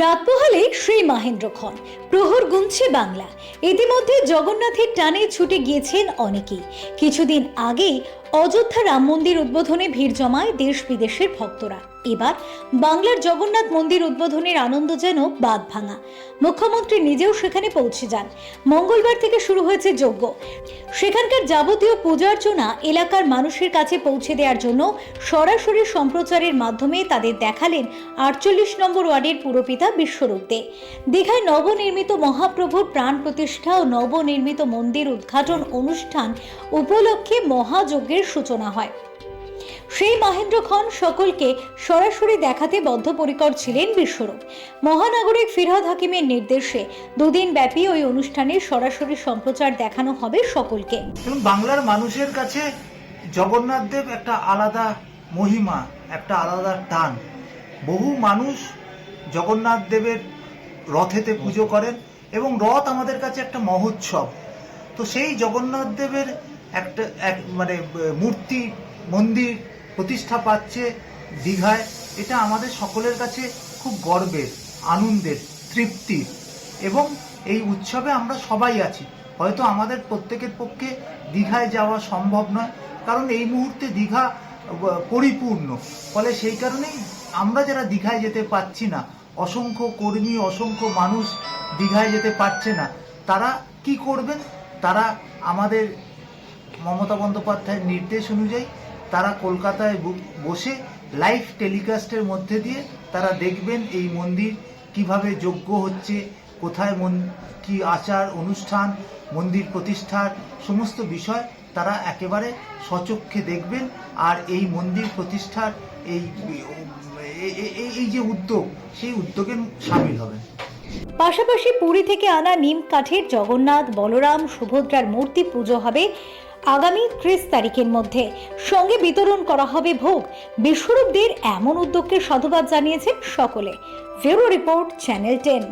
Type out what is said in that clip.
রাত পোহালে শ্রী মাহেন্দ্র খন প্রহর গুনছে বাংলা। ইতিমধ্যে জগন্নাথের টানে ছুটে গিয়েছেন অনেকেই। কিছুদিন আগেই অযোধ্যা রাম মন্দির উদ্বোধনে ভিড় জমায় দেশ বিদেশের ভক্তরা। এবার বাংলার জগন্নাথ মন্দির উদ্বোধনের আনন্দ যেন বাদ ভাঙা। মুখ্যমন্ত্রী নিজেও সেখানে পৌঁছে যান। মঙ্গলবার থেকে শুরু হয়েছে যজ্ঞ। সেখানকার যাবতীয় পূজার্চনা এলাকার মানুষের কাছে পৌঁছে দেওয়ার জন্য সরাসরি সম্প্রচারের মাধ্যমে তাদের দেখালেন আটচল্লিশ নম্বর ওয়ার্ডের পুরপিতা বিশ্বরূপ দে। দীঘায় নবনির্মিত মহাপ্রভুর প্রাণ প্রতিষ্ঠা ও নবনির্মিত মন্দির উদ্ঘাটন অনুষ্ঠান উপলক্ষে মহাযজ্ঞের সূচনা হয়। সেই মহেন্দ্র খন সকলকে সরাসরি দেখাতে বদ্ধপরিকর ছিলেন বিশ্বরূপ। মহানাগরিক ফিরহাদ হাকিমের নির্দেশে দুদিন ব্যাপী ওই অনুষ্ঠানের সরাসরি সম্প্রচার দেখানো হবে সকলকে। বাংলার মানুষের কাছে জগন্নাথ দেব একটা আলাদা মহিমা, একটা আলাদা টান। বহু মানুষ জগন্নাথ দেবের রথেতে পুজো করেন এবং রথ আমাদের কাছে একটা মহোৎসব। তো সেই জগন্নাথ দেবের একটা, এক মানে মূর্তি, মন্দির প্রতিষ্ঠা পাচ্ছে দীঘায়। এটা আমাদের সকলের কাছে খুব গর্বের, আনন্দের, তৃপ্তির। এবং এই উৎসবে আমরা সবাই আছি। হয়তো আমাদের প্রত্যেকের পক্ষে দীঘায় যাওয়া সম্ভব নয়, কারণ এই মুহূর্তে দীঘা পরিপূর্ণ। ফলে সেই কারণেই আমরা যারা দীঘায় যেতে পারছি না অসংখ্য কর্মী, অসংখ্য মানুষ দীঘায় যেতে পারছে না। তারা কি করবেন? তারা আমাদের মমতা বন্দ্যোপাধ্যায়ের নির্দেশ অনুযায়ী তারা কলকাতায় বসে লাইভ টেলিকাস্টের মধ্যে দিয়ে তারা দেখবেন এই মন্দির কীভাবে যোগ্য হচ্ছে, কোথায় মন, কি আচার, অনুষ্ঠান, মন্দির প্রতিষ্ঠার সমস্ত বিষয় তারা একেবারে সচক্ষে দেখবেন। আর এই মন্দির প্রতিষ্ঠার এই এই- যে উদ্যোগ, সেই উদ্যোগে সামিল হবে। পাশাপাশি পুরী থেকে আনা নিম কাঠের জগন্নাথ, বলরাম, সুভদ্রার মূর্তি পুজো হবে আগামী ত্রিশ তারিখের মধ্যে। সঙ্গে বিতরণ করা হবে ভোগ। বিশ্বরূপদের এমন উদ্যোগকে সাধুবাদ জানিয়েছেন সকলে। ফেরো রিপোর্ট, চ্যানেল টেন।